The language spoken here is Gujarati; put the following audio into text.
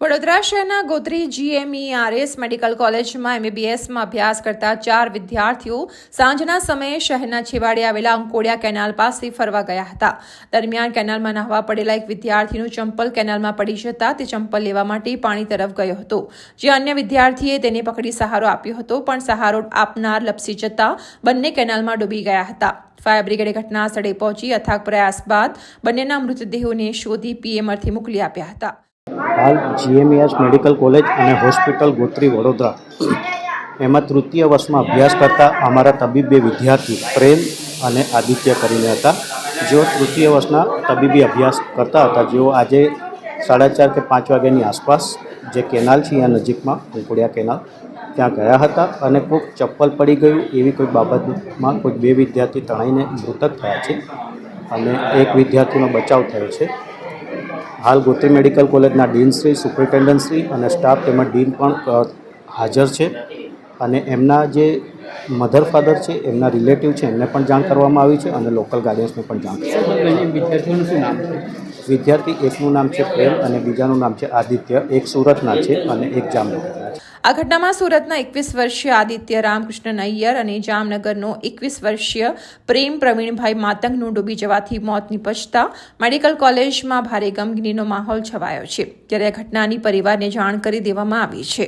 વડોદરા શહેરના ગોત્રી જીએમઈઆરએસ મેડિકલ કોલેજમાં એમબીબીએસમાં અભ્યાસ કરતા ચાર વિદ્યાર્થીઓ સાંજના સમયે શહેરના છેવાડે આવેલા અંકોડિયા કેનાલ પાસે ફરવા ગયા હતા. દરમિયાન કેનાલમાં નાહવા પડેલા એક વિદ્યાર્થીનું ચંપલ કેનાલમાં પડી જતા તે ચંપલ લેવા માટે પાણી તરફ ગયો હતો. જે અન્ય વિદ્યાર્થીએ તેને પકડી સહારો આપ્યો હતો, પણ સહારો આપનાર લપસી જતા બંને કેનાલમાં ડૂબી ગયા હતા. ફાયર બ્રિગેડે ઘટના સ્થળે પહોંચી અથાગ પ્રયાસ બાદ બંનેના મૃતદેહોને શોધી પીએમઆરથી મોકલી આપ્યા હતા. હાલ જીએમઈએસ મેડિકલ કોલેજ અને હોસ્પિટલ ગોત્રી વડોદરા. એમાં તૃતીય વર્ષમાં અભ્યાસ કરતા અમારા તબીબી વિદ્યાર્થી પ્રેમ અને આદિત્ય કરીને હતા. જેઓ તૃતીય વર્ષના તબીબી અભ્યાસ કરતા હતા. જેઓ આજે સાડા ચાર કે પાંચ વાગ્યાની આસપાસ જે કેનાલ છે, અહીંયા નજીકમાં કુંકુડિયા કેનાલ, ત્યાં ગયા હતા અને કોઈક ચપ્પલ પડી ગયું એવી કોઈ બાબતમાં કોઈ બે વિદ્યાર્થી તણાઈને મૃતક થયા છે અને એક વિદ્યાર્થીનો બચાવ થયો છે. હાલ ગોત્રી મેડિકલ કોલેજના ડીનશ્રી સુપ્રિન્ટેન્ડન્ટશ્રી અને સ્ટાફ તેમજ ડીન પણ હાજર છે. અને એમના જે મધર ફાધર છે એમના રિલેટિવ છે એમને પણ જાણ કરવામાં આવી છે અને લોકલ ગાર્ડિયન્સને પણ જાણ વિદ્યાર્થીઓનું શું નામ છે? વિદ્યાર્થી એકનું નામ છે પ્રેમ અને બીજાનું નામ છે આદિત્ય. એક સુરતના છે અને એક જામનગરના છે. આ ઘટનામાં સુરતના એકવીસ વર્ષીય આદિત્ય રામકૃષ્ણ નૈયર અને જામનગરનો એકવીસ વર્ષીય પ્રેમ પ્રવીણભાઈ માતંગનું ડૂબી જવાથી મોત નિપજતા મેડિકલ કોલેજમાં ભારે ગમગીનીનો માહોલ છવાયો છે. ત્યારે આ ઘટનાની પરિવારને જાણ કરી દેવામાં આવી છે.